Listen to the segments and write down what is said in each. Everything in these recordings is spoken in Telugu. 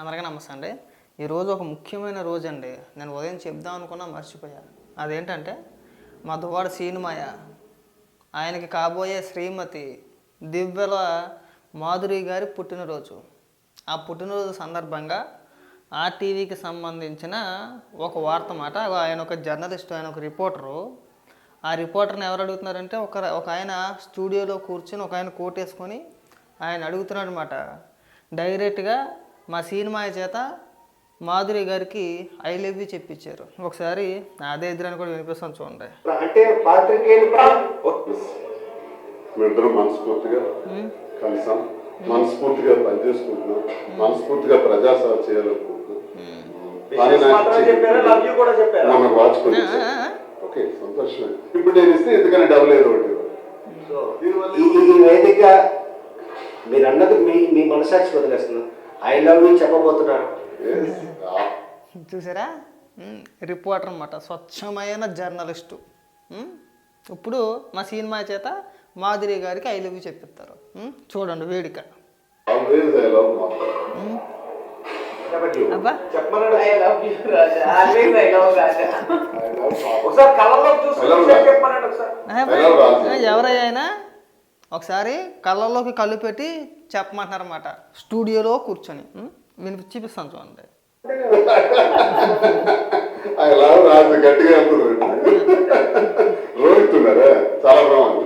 అందరికీ నమస్తే అండి. ఈరోజు ఒక ముఖ్యమైన రోజు అండి. నేను ఉదయం చెప్దాం అనుకున్నా మర్చిపోయా. అదేంటంటే మా దువ్వాడ సీనుమాయ ఆయనకి కాబోయే శ్రీమతి దివ్యల మాధురి గారి పుట్టినరోజు. ఆ పుట్టినరోజు సందర్భంగా ఆ టీవీకి సంబంధించిన ఒక వార్త మాట ఆయన ఒక జర్నలిస్ట్ ఆయన ఒక రిపోర్టరు. ఆ రిపోర్టర్ని ఎవరు అడుగుతున్నారంటే ఒక ఒక ఆయన స్టూడియోలో కూర్చొని ఒక ఆయన కోట్ వేసుకొని ఆయన అడుగుతున్నాడు అనమాట డైరెక్ట్గా మా సినిమా చేత మాధురి గారికి ఐ లవ్ యూ చెప్పించారు. ఒకసారి అదే ఎదురని కూడా వినిపిస్తాను చూడండి. అంటే మేమిద్దరం మనస్ఫూర్తిగా కలిసాం. మనస్ఫూర్తిగా పనిచేసుకుంటున్నాం. మనస్ఫూర్తిగా ప్రజాసేవ చేయాలనుకుంటున్నాం. కానీ నాకు మాత్రం చెప్పారా? లవ్ యూ కూడా చెప్పారా? మొన్న వాచ్ కొని ఓకే సంతోషమే. ఇప్పుడు నేను ఇస్తే ఎందుకని డబుల్ ఏదో ఒకటి ఈ వేదిక మీరు అన్నది మీ మీ మనసాక్షి వదిలేస్తున్నాం. ఐ లవ్ యూ చెప్పబోతున్నారు. Yes. ఆ, చూసారా? రిపోర్టర్ అనమాట స్వచ్ఛమైన జర్నలిస్టు ఇప్పుడు మా సినిమా చేత మాధురి గారికి ఐ లవ్ యూ చెప్పిస్తారు. చూడండి వేడిక. అబ్బా? ఎవరయ్యా ఒకసారి కళ్ళల్లోకి కళ్ళు పెట్టి చెప్పమంటున్నారన్నమాట. స్టూడియోలో కూర్చొని. వినిపి చూపిస్తాను చూడండి. రాజు గట్టిగా రోహిత్ ఉన్నారా చాలా బాగుంది.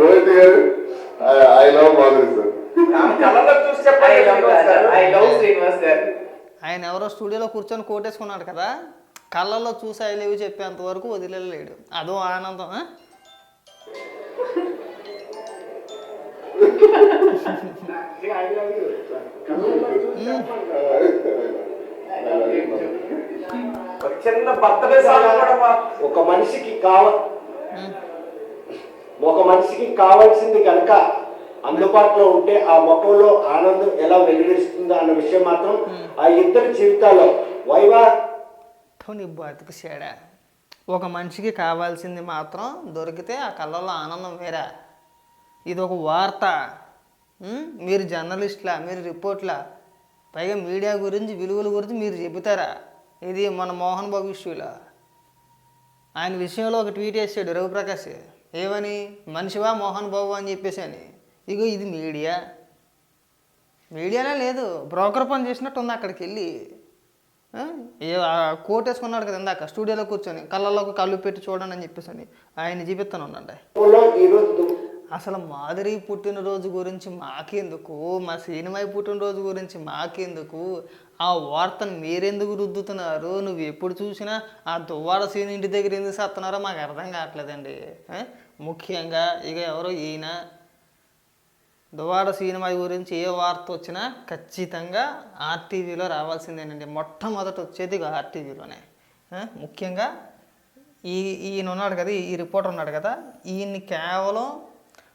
రోహిత్ గారు ఐ లవ్ మాధురి సార్. ఆయన ఎవరో స్టూడియోలో కూర్చొని కోటేసుకున్నాడు కదా. కళ్ళల్లో చూసి ఐ లవ్ చెప్పేంత వరకు వదిలేలేడు. అదో ఆనందం చిన్న బర్త్డే ఒక మనిషికి కావ ఒక మనిషికి కావాల్సింది కనుక అందుబాటులో ఉంటే ఆ ముఖంలో ఆనందం ఎలా వెలువరిస్తుందో అన్న విషయం మాత్రం ఆ ఇద్దరి జీవితాల్లో. వైవా? బతుకు ఒక మనిషికి కావాల్సింది మాత్రం దొరికితే ఆ కళ్ళల్లో ఆనందం వేరా. ఇది ఒక వార్త. మీరు జర్నలిస్ట్లా మీరు రిపోర్ట్లా. పైగా మీడియా గురించి విలువల గురించి మీరు చెబుతారా? ఇది మన మోహన్ బాబు ఇష్యూలా? ఆయన విషయంలో ఒక ట్వీట్ వేసాడు రవిప్రకాష్. ఏమని? మనిషివా మోహన్ బాబు అని చెప్పేసి అని. ఇగో ఇది మీడియా. మీడియాలో లేదు బ్రోకర్ పని చేసినట్టు ఉంది అక్కడికి వెళ్ళి. కోట్ వేసుకున్నాడు కదా ఇందాక స్టూడియోలో కూర్చొని కళ్ళలోకి కళ్ళు పెట్టి చూడండి అని చెప్పేసి అని ఆయన చూపిస్తాను ఉండండి. అసలు మాధురి పుట్టినరోజు గురించి మాకెందుకు? మా సినిమా పుట్టినరోజు గురించి మాకెందుకు? ఆ వార్తను మీరెందుకు రుద్దుతున్నారు? నువ్వు ఎప్పుడు చూసినా ఆ దువ్వాడ సీన్ ఇంటి దగ్గర ఎందుకు సత్తున్నారో మాకు అర్థం కావట్లేదండి? ముఖ్యంగా ఇక ఎవరో ఈయన దువాడ సినిమా గురించి ఏ వార్త వచ్చినా ఖచ్చితంగా ఆర్టీవీలో రావాల్సిందేనండి. మొట్టమొదట వచ్చేది ఆర్టీవీలోనే. ముఖ్యంగా ఈ ఈయన ఉన్నాడు కదా ఈ రిపోర్టర్ ఉన్నాడు కదా ఈయన్ని కేవలం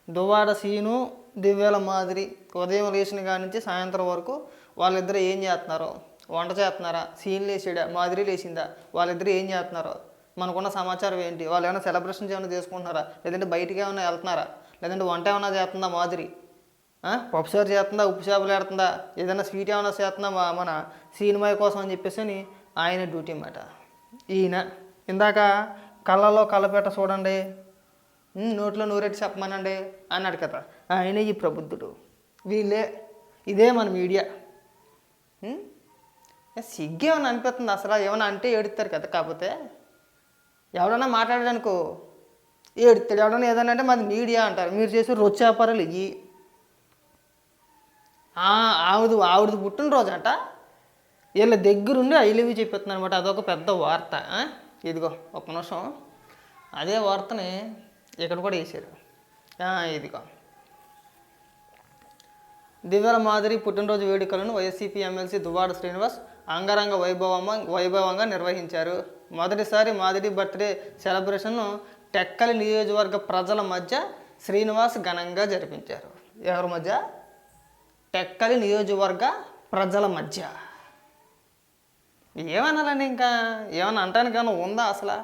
దువాడ సీను దివ్యాల మాదిరి ఉదయం లేచిన కాడి నుంచి సాయంత్రం వరకు వాళ్ళిద్దరు ఏం చేస్తున్నారు? వంట చేస్తున్నారా? సీన్ లేచాడా? మాదిరి లేచిందా? వాళ్ళిద్దరు ఏం చేస్తున్నారో? మనకున్న సమాచారం ఏంటి? వాళ్ళు ఏమైనా సెలబ్రేషన్స్ ఏమైనా చేసుకుంటున్నారా? లేదంటే బయటికి ఏమైనా వెళ్తున్నారా? లేదంటే వంట ఏమైనా చేస్తుందా మాదిరి? పప్పుసారు చేస్తుందా? ఉప్పు చేపలు పెడుతుందా? ఏదైనా స్వీట్ ఏమైనా చేస్తుందా? మా మన సినిమా కోసం అని చెప్పేసి అని ఆయన డ్యూటీ అన్నమాట. ఈయన ఇందాక కళ్ళలో కళ్ళపెట్ట చూడండి. నోట్లో నూరెట్టి చెప్పమనండి అన్నాడు కదా. ఆయన ఈ ప్రబుద్ధుడు. వీళ్ళే ఇదే మన మీడియా సిగ్గేమని అనిపిస్తుంది అసలు? ఏమైనా అంటే ఏడుస్తారు కదా కాకపోతే? ఎవడన్నా మాట్లాడాడనుకో ఏడుతాడు ఎవడన్నా ఏదన్నా అంటే మాది మీడియా అంటారు. మీరు చేసే రొచ్చు వ్యాపారాలు ఇవి ఆవిడ ఆవిడది పుట్టినరోజు అంట వీళ్ళ దగ్గరుండి ఐలివి చెప్పేస్తున్నారు అనమాట అదొక పెద్ద వార్త. ఇదిగో ఒక నిమిషం. అదే వార్తని ఇక్కడ కూడా వేసారు ఇదిగో. దివ్యల మాదిరి పుట్టినరోజు వేడుకలను వైసీపీ ఎమ్మెల్సీ దువ్వాడ శ్రీనివాస్ అంగరంగ వైభవం వైభవంగా నిర్వహించారు. మొదటిసారి మాదిరి బర్త్డే సెలబ్రేషన్ను టెక్కలి నియోజకవర్గ ప్రజల మధ్య శ్రీనివాస్ ఘనంగా జరిపించారు. ఎవరి మధ్య? టెక్కలి నియోజకవర్గ ప్రజల మధ్య. ఏమనాలండి ఇంకా? ఏమన్నా అంటానికన్నా ఉందా అసలు?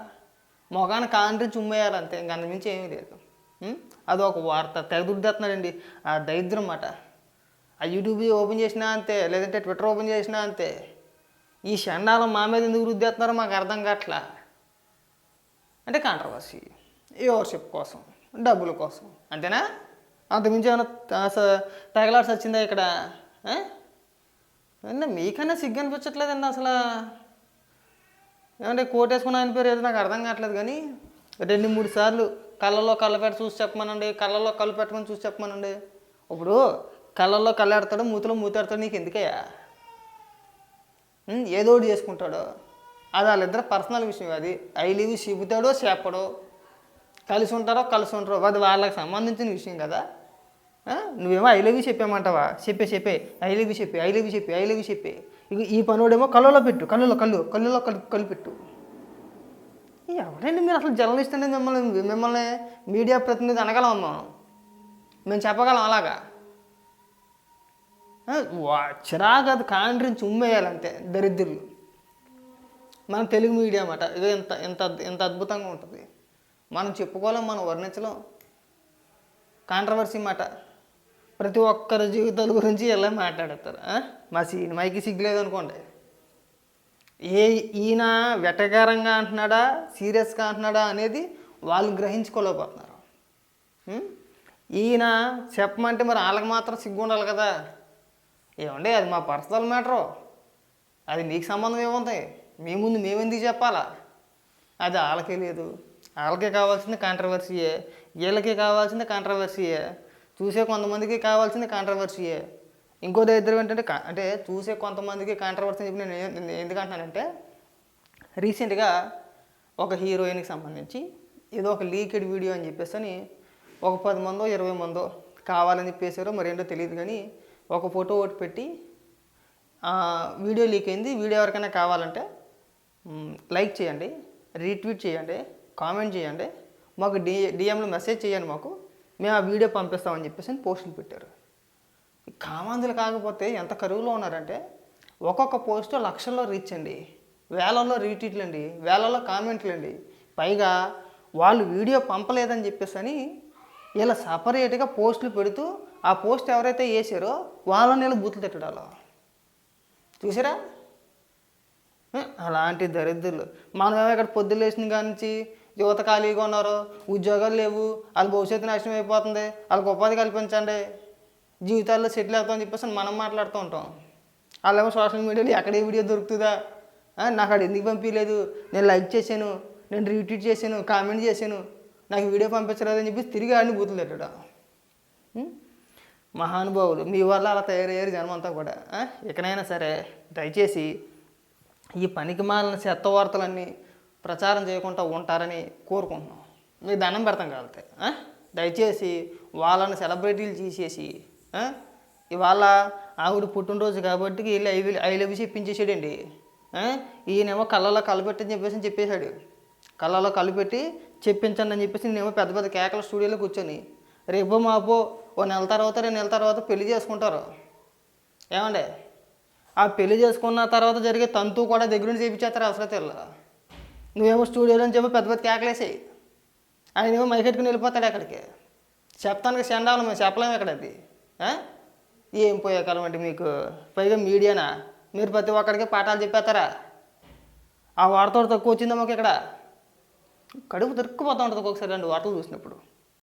మొగాన కాండ్రి చుమ్మేయాలంతే ఇంకా అంతమించి ఏమీ లేదు. అది అదొక వార్త తెగదుడ్డేస్తున్నాడండి ఆ దరిద్రం మాట ఆ యూట్యూబ్ ఓపెన్ చేసినా అంతే లేదంటే ట్విట్టర్ ఓపెన్ చేసినా అంతే. ఈ షండాలం మా మీద ఎందుకు రుద్దేస్తున్నారో మాకు అర్థం కావట్లా అంటే కాంట్రవర్సీ వ్యూవర్షిప్ కోసం డబ్బుల కోసం అంతేనా? అంతకుమించి ఏమైనా అసలు తగలాడ్సి వచ్చిందా ఇక్కడ? మీకన్నా సిగ్గు అనిపించట్లేదండి అసలు. ఏమంటే కోట్ వేసుకున్న ఆయన పేరు ఏదో నాకు అర్థం కావట్లేదు కానీ రెండు మూడు సార్లు కళ్ళలో కళ్ళ పెట్టి చూసి చెప్పమనండి కళ్ళలో కళ్ళు పెట్టమని చూసి చెప్పమనండి. ఇప్పుడు కళ్ళల్లో కళ్ళాడతాడు మూతిలో మూతాడతాడు నీకు ఎందుకయ్యా? ఏదో ఒకటి చేసుకుంటాడు. అది వాళ్ళిద్దరు పర్సనల్ విషయం అది. ఐ లీవ్ చెబుతాడో చెప్పడో కలిసి ఉంటారో కలిసి ఉంటారో అది వాళ్ళకి సంబంధించిన విషయం కదా. నువ్వేమో ఐ లవ్ యూ చెప్పామంటావా? చెప్పే చెప్పే. ఐ లవ్ యూ చెప్పి ఐ లవ్ యూ చెప్పి ఐ లవ్ యూ చెప్పి. ఇక ఈ పనుడేమో కళ్ళలో పెట్టు కళ్ళలో కళ్ళు కళ్ళలో కళ్ళు కళ్ళు పెట్టు. ఎవరండి మీరు అసలు జర్నలిస్ట్ అనేది మిమ్మల్ని మిమ్మల్ని మీడియా ప్రతినిధి అనగలం మనం? మేము చెప్పగలం అలాగా? ఆ, చిరాకు అది కాండ్రించి ఉమ్మేయాలంతే దరిద్రులు. మన తెలుగు మీడియా అన్నమాట. ఇది ఎంత ఎంత ఎంత అద్భుతంగా ఉంటుంది. మనం చెప్పుకోలేం మనం వర్ణించలేం. కాంట్రవర్సీ మాట. ప్రతి ఒక్కరి జీవితాల గురించి ఇలా మాట్లాడతారు మా సినిమాకి సిగ్గులేదు అనుకోండి. ఏ ఈయన వెటకారంగా అంటున్నాడా సీరియస్గా అంటున్నాడా అనేది వాళ్ళు గ్రహించుకోలేకపోతున్నారు. ఈయన చెప్పమంటే మరి వాళ్ళకి మాత్రం సిగ్గు ఉండాలి కదా. ఏమండి అది మా పర్సనల్ మ్యాటరు. అది మీకు సంబంధం ఏముంది? మీ ముందు మేము ఎందుకు చెప్పాలా? అది వాళ్ళకే లేదు. వాళ్ళకే కావాల్సింది కాంట్రవర్సీయే వీళ్ళకి కావాల్సింది కాంట్రవర్సీయే చూసే కొంతమందికి కావాల్సింది కాంట్రవర్సీయే ఇంకో దగ్గర ఏంటంటే అంటే చూసే కొంతమందికి కాంట్రవర్సీ చెప్పి నేను ఏ- ఎందుకు రీసెంట్గా ఒక హీరోయిన్కి సంబంధించి ఏదో ఒక లీకెడ్ వీడియో అని చెప్పేసి అని ఒక పది మందో ఇరవై మందో కావాలని చెప్పేసారో మరేంటో తెలియదు కానీ ఒక ఫోటో ఒకటి పెట్టి వీడియో లీక్ అయింది. వీడియో ఎవరికైనా కావాలంటే లైక్ చేయండి రీట్వీట్ చేయండి కామెంట్ చేయండి మాకు డి డిఎంలో మెసేజ్ చేయండి మాకు. మేము ఆ వీడియో పంపిస్తామని చెప్పేసి అని పోస్టులు పెట్టారు. కామాంధులు కాకపోతే ఎంత కరువులో ఉన్నారంటే ఒక్కొక్క పోస్ట్ లక్షల్లో రీచ్ అండి. వేలల్లో రీట్వీట్లు అండి. వేలల్లో కామెంట్లు అండి. పైగా వాళ్ళు వీడియో పంపలేదని చెప్పేసి అని ఇలా సపరేట్గా పోస్టులు పెడుతూ ఆ పోస్ట్ ఎవరైతే వేసారో వాళ్ళని ఇలా బూతులు తిట్టడాలో చూసారా? అలాంటి దరిద్రులు. మనం ఇక్కడ పొద్దున్న లేచిన నుంచి యువత ఖాళీగా ఉన్నారు ఉద్యోగాలు లేవు వాళ్ళ భవిష్యత్తు నాశనం అయిపోతుంది వాళ్ళకి ఉపాధి కల్పించండి. జీవితాల్లో సెటిల్ అవుతామని చెప్పేసి మనం మాట్లాడుతూ ఉంటాం. వాళ్ళేమో సోషల్ మీడియాలో ఎక్కడ ఏ వీడియో దొరుకుతుందా? నాకు అక్కడ ఎందుకు పంపించలేదు? నేను లైక్ చేశాను నేను రీట్వీట్ చేశాను కామెంట్ చేశాను నాకు వీడియో పంపించలేదని చెప్పి తిరిగి ఆడిని బూతులు తిట్టడం మహానుభావులు. మీ వల్ల అలా తయారయ్యారు జనం అంతా కూడా ఇకనైనా సరే దయచేసి ఈ పనికి మాలిన చెత్త వార్తలన్నీ ప్రచారం చేయకుండా ఉంటారని కోరుకుంటున్నాం. మీకు దండం పెడతాం కాబట్టి దయచేసి వాళ్ళని సెలబ్రిటీలు తీసేసి ఇవాళ ఆవిడ పుట్టినరోజు కాబట్టి వెళ్ళి ఐ ఐ లవ్ చెప్పించేసాడండి ఈయనేమో కళ్ళలో కలపెట్టని చెప్పేసి చెప్పేశాడు. కళ్ళలో కలిపెట్టి చెప్పించండి అని చెప్పేసి నేనేమో పెద్ద పెద్ద కేకల స్టూడియోలో కూర్చొని రేపో మాపో ఓ నెల తర్వాత రెండు నెలల తర్వాత పెళ్ళి చేసుకుంటారు. ఏమండి? ఆ పెళ్ళి చేసుకున్న తర్వాత జరిగే తంతు కూడా దగ్గర నుంచి చేయించేస్తారు అవసరం తెల్ల. నువ్వేమో స్టూడియోలో చెప్పి పెద్ద పెద్ద కేకలేసాయి. ఆయన ఏమో మైకెట్టుకుని వెళ్ళిపోతాడు అక్కడికి. చెప్తానికి చెండాలి మేము చెప్పలేము ఇక్కడ అది. ఏం పోయే కాలం అంటే మీకు? పైగా మీడియానా? మీరు ప్రతి ఒక్కడికి పాఠాలు చెప్పేస్తారా? ఆ వార్తలు తక్కువ వచ్చిందా మాకు ఇక్కడ. కడుపు దొరికిపోతూ ఉంటుంది ఒక్కొక్కసారి రెండు వార్తలు చూసినప్పుడు.